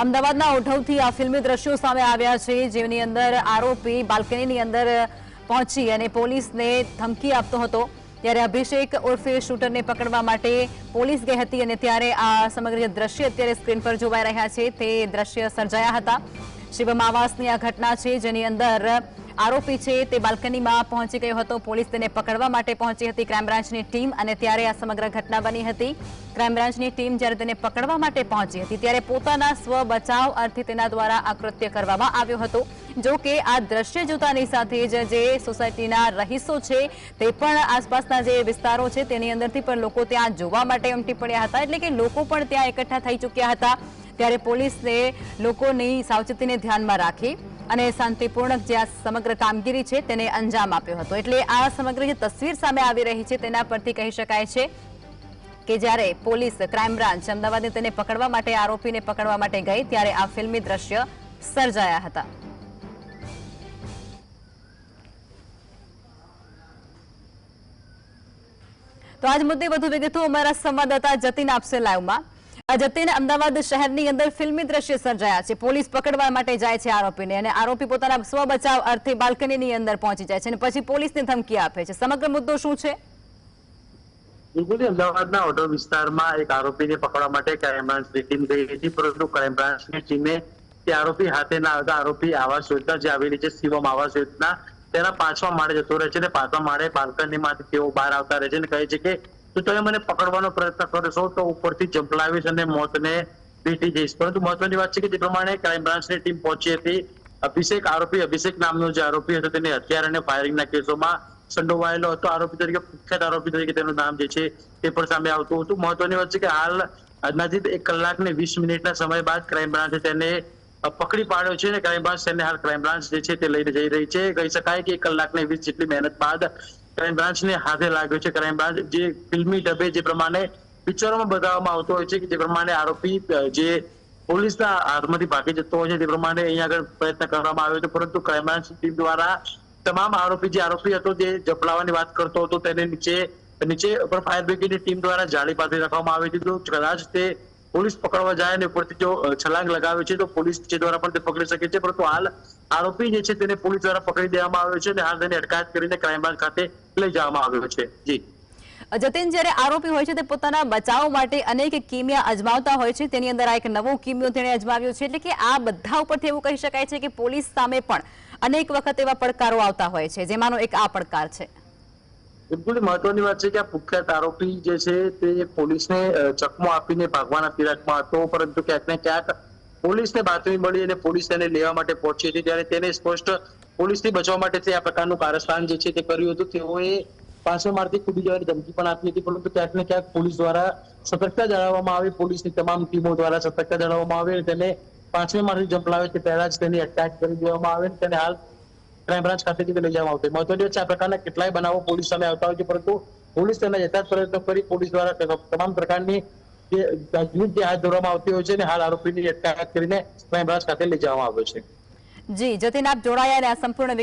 અમદાવાદના ઓઢવથી આ ફિલ્મી દ્રશ્યો સામે આવ્યા છે, જેની અંદર આરોપી બાલ્કનીની અંદર પહોંચી અને પોલીસને ધમકી આપતો હતો. ત્યારે અભિષેક ઉર્ફે શૂટરને પકડવા માટે પોલીસ ગઈ હતી અને ત્યારે આ સમગ્ર દ્રશ્ય અત્યારે સ્ક્રીન પર જોવાઈ રહ્યા છે. તે દ્રશ્ય સર્જાયા હતા. શિવમ આવાસની આ ઘટના છે, જેની અંદર આરોપી છે તે બાલ્કનીમાં પહોંચી ગયો હતો. પોલીસ તેને પકડવા માટે પહોંચી હતી ક્રાઇમ ટીમ અને ત્યારે આ સમગ્ર ઘટના બની હતી. ક્રાઇમ બ્રાન્ચની ટીમ જ્યારે તેને પકડવા માટે પહોંચી હતી ત્યારે પોતાના સ્વ બચાવ અર્થે તેના દ્વારા આ કૃત્ય કરવામાં આવ્યો હતો. જો કે આ દ્રશ્ય જોતાની સાથે જ જે સોસાયટીના રહીશો છે તે પણ આસપાસના જે વિસ્તારો છે તેની અંદરથી પણ લોકો ત્યાં જોવા માટે ઉમટી પડ્યા હતા. એટલે કે લોકો પણ ત્યાં એકઠા થઈ ચૂક્યા હતા. ત્યારે પોલીસને લોકોની સાવચેતીને ધ્યાનમાં રાખી અને શાંતિપૂર્ણક જે આ સમગ્ર કામગીરી છે તેને અંજામ આપ્યો હતો. એટલે આ સમગ્ર જે તસવીર સામે આવી રહી છે તેના પરથી કહી શકાય છે કે જ્યારે પોલીસ ક્રાઇમ બ્રાન્ચ અમદાવાદને તેને પકડવા માટે, આરોપીને પકડવા માટે ગઈ, ત્યારે આ ફિલ્મી દ્રશ્ય સર્જાયા હતા. તો આજ મુદ્દે વધુ વિગતો અમારા સંવાદદાતા જતીન આપશે લાઈવમાં. આ અમદાવાદ શહેરની અંદર ફિલ્મી દ્રશ્ય સર્જાયા છે. પોલીસ પકડવા માટે જાય છે આરોપીને અને આરોપી પોતાના સ્વ બચાવ અર્થે બાલ્કનીની અંદર પહોંચી જાય છે અને પછી પોલીસને ધમકી આપે છે. સમગ્ર મુદ્દો શું છે? બિલકુલ અમદાવાદના ઓટો વિસ્તારમાં એક આરોપીને પકડવા માટે ક્રાઇમ બ્રાન્ચની ટીમ ગઈ હતી, પરંતુ ક્રાઇમ બ્રાન્ચની ટીમે તે આરોપી હાથે ના આવતા આરોપી આવાસ યોજના જે આવેલી છે, શિવમ આવાસ યોજના, તેના પાંચમા માળે જતો રહે છે અને પાંચમા માળે બાલ્કનીમાંથી તેઓ બહાર આવતા રહે છે અને કહે છે કે તમે મને પકડવાનો પ્રયત્ન કરશો તો ઉપરથી જંપલાવીશ અને મોતને ભેટી જઈશ. પરંતુ મહત્વની વાત છે કે જે પ્રમાણે ક્રાઇમ બ્રાન્ચની ટીમ પહોંચી હતી, અભિષેક આરોપી, અભિષેક નામનો જે આરોપી હતો, તેને હથિયાર અને ફાયરિંગના કેસોમાં સંડોવાયેલો હતો. આરોપી તરીકે કુખ્યાત આરોપી તરીકે તેનું નામ જે છે, તે પણ સામે આવતું હતું. મહત્વની વાત છે કે હાલ અંદાજિત એક કલાક ને વીસ મિનિટના સમય બાદ ક્રાઇમ બ્રાન્ચે તેને પકડી પાડ્યો છે અને ક્રાઇમ બ્રાન્ચ તેને હાલ ક્રાઇમ બ્રાન્ચ જે છે, તે લઈને જઈ રહી છે. કહી શકાય કે એક કલાક ને વીસ જેટલી મહેનત બાદ ક્રાઇમ બ્રાન્ચને હાથે લાગ્યો છે. ક્રાઇમ બ્રાન્ચ જે ફિલ્મી ઢબે જે પ્રમાણે પિક્ચરોમાં બતાવવામાં આવતો હોય છે કે જે પ્રમાણે આરોપી જે પોલીસના હાથમાંથી ભાગી જતો હોય છે તે પ્રમાણે અહીંયા આગળ પ્રયત્ન કરવામાં આવ્યો હતો. પરંતુ ક્રાઇમ બ્રાન્ચ ટીમ દ્વારા તમામ આરોપી, જે આરોપી હતો જે જપલાવાની વાત કરતો હતો તેને નીચે નીચે ઉપર ફાયર બ્રિગેડની ટીમ દ્વારા જાળી પાસે રાખવામાં આવી હતી. કદાચ તે પોલીસ પકડવા જાય અને ઉપરથી જો છલાંગ લગાવે છે, તો પોલીસ દ્વારા પણ તે પકડી શકે છે. પરંતુ હાલ આરોપી જે છે તેને પોલીસ દ્વારા પકડી દેવામાં આવ્યો છે અને હાલ તેને અટકાયત કરીને ક્રાઇમ બ્રાન્ચ ખાતે લઈ જવામાં આવ્યો છે. જી. જતીન, જ્યારે આરોપી હોય છે, તે પોતાના બચાવ માટે અનેક કિમિયા અજમાવતા હોય છે. તેની અંદર આ એક નવો કિમિયો તેણે અજમાવ્યો છે. એટલે કે આ બધા ઉપરથી એવું કહી શકાય છે કે પોલીસ સામે પણ અનેક વખત એવા પડકારો આવતા હોય છે, જેમાંનો એક આ પડકાર છે. બિલકુલ મહત્વની વાત છે કે આ કુખ્યાત આરોપી જે છે તે પોલીસને ચકમો આપીને ભાગવાના ફિરાકમાં હતો, પરંતુ ક્યાંક ને ક્યાંક પોલીસને બાતમી મળી અને પોલીસ તેને લેવા માટે પહોંચી હતી. ત્યારે તેને સ્પષ્ટ પોલીસથી બચવા માટે તે આ પ્રકારનું કારસ્થાન જે છે તે કર્યું હતું. તેઓએ પાછળ મારથી કૂદી જવાની ધમકી પણ આપી હતી, પરંતુ ક્યાંક ને ક્યાંક પોલીસ દ્વારા સતર્કતા જણાવવામાં આવી. પોલીસની તમામ ટીમો દ્વારા સતર્કતા જણાવવામાં આવી અને તેને પાંચમી માળથી જંપલાવે તે પહેલા જ તેની અટકાયત કરી દેવામાં આવે તેને હાલ ક્રાઇમ બ્રાન્ચ ખાતેથી લઈ જવામાં આવતી મહત્વની વાત છે, આ પ્રકારના કેટલાય બનાવો પોલીસ સામે આવતા હોય છે, પરંતુ પોલીસ તેના યથાર્થ પ્રયત્નો કરી પોલીસ દ્વારા તમામ પ્રકારની જે તજવીજ હાથ ધરવામાં આવતી હોય છે અને હાલ આરોપીની અટકાયત કરીને ક્રાઇમ બ્રાન્ચ ખાતે લઈ જવામાં આવ્યો છે. જી, જતીન, આપ જોડાયા અને આ સંપૂર્ણ